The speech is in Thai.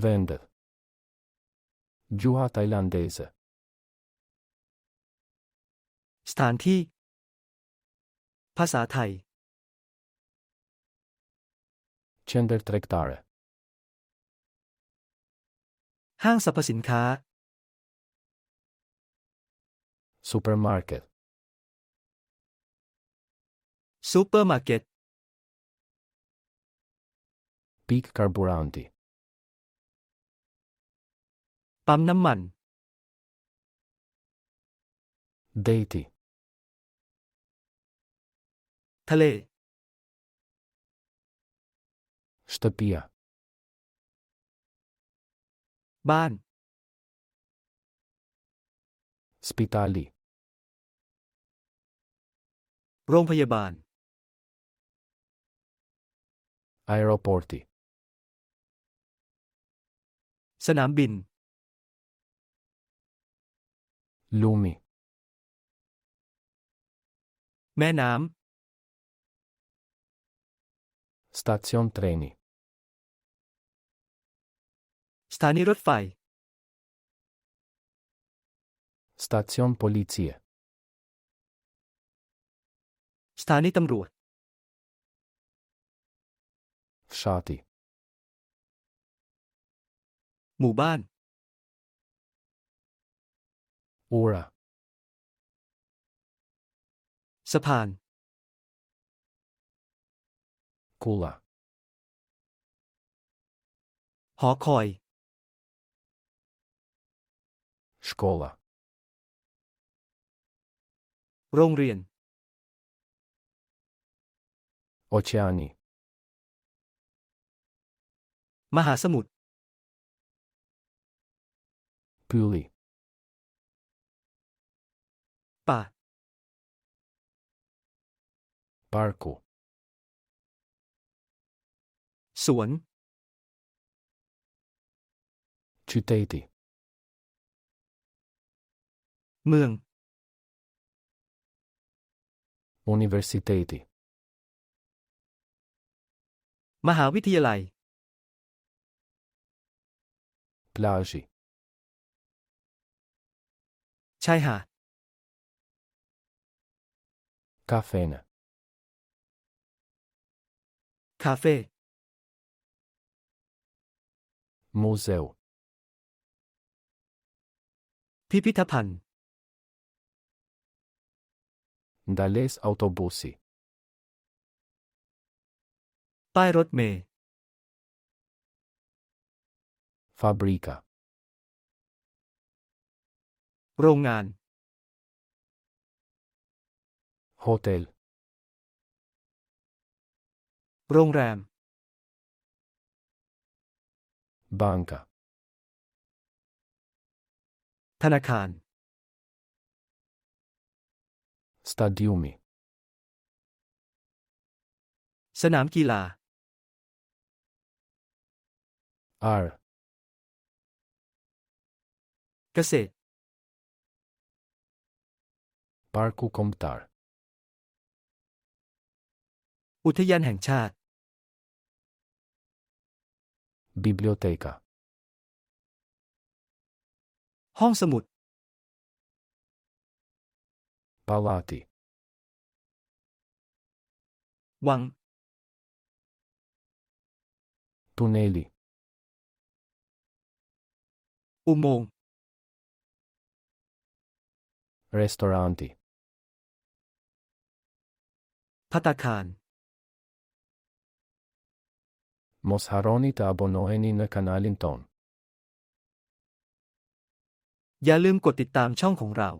Vende. Giua thailandese. สถานที่ ภาษาไทย Cender trectare. ห้างสรรพสินค้า Supermarket. Supermarket Peak carburanti. ปั๊มน้ำมัน เด т и ทะเล ш т о ิ и я บ้าน สปิ т าลี โรงพยาบาลอโร о อร์ตีสนามบินลูมิแม่น้ำ สถานีรถไฟ สถานีรถไฟสถานีตำรวจสารวจิหมู่บ้านอูระสะพานคูลาหอคอยสกอลา โรงเรียน o อเช n i นีมหาสมุทร l l ลี p a r c o Barco. สวน Cidade. เมือง u n i v e r s i t a t i m a h a v i t ท y a l a i Plage. ชายหาดคาเฟ่นะคาเฟ่มูเซลพิพิธภัณฑ์ดัลเลสอัตโบสิป้ายรถเมล์ฟาบริกา โรงงานโฮเทลโรงแรมบังก a ธนาคารส s t ดิโอมีสนามกีฬาอาร์เกษตร p a r ค u Comtar ์อุทยานแห่งชาติ biblioteca ห้องสมุด palati วัง tuneli อุโมงค์ r e s t a u r a n t i พัตตาคาร mos harroni të abonoheni në kanalin ton. อย่าลืมกดติดตามช่องของเรา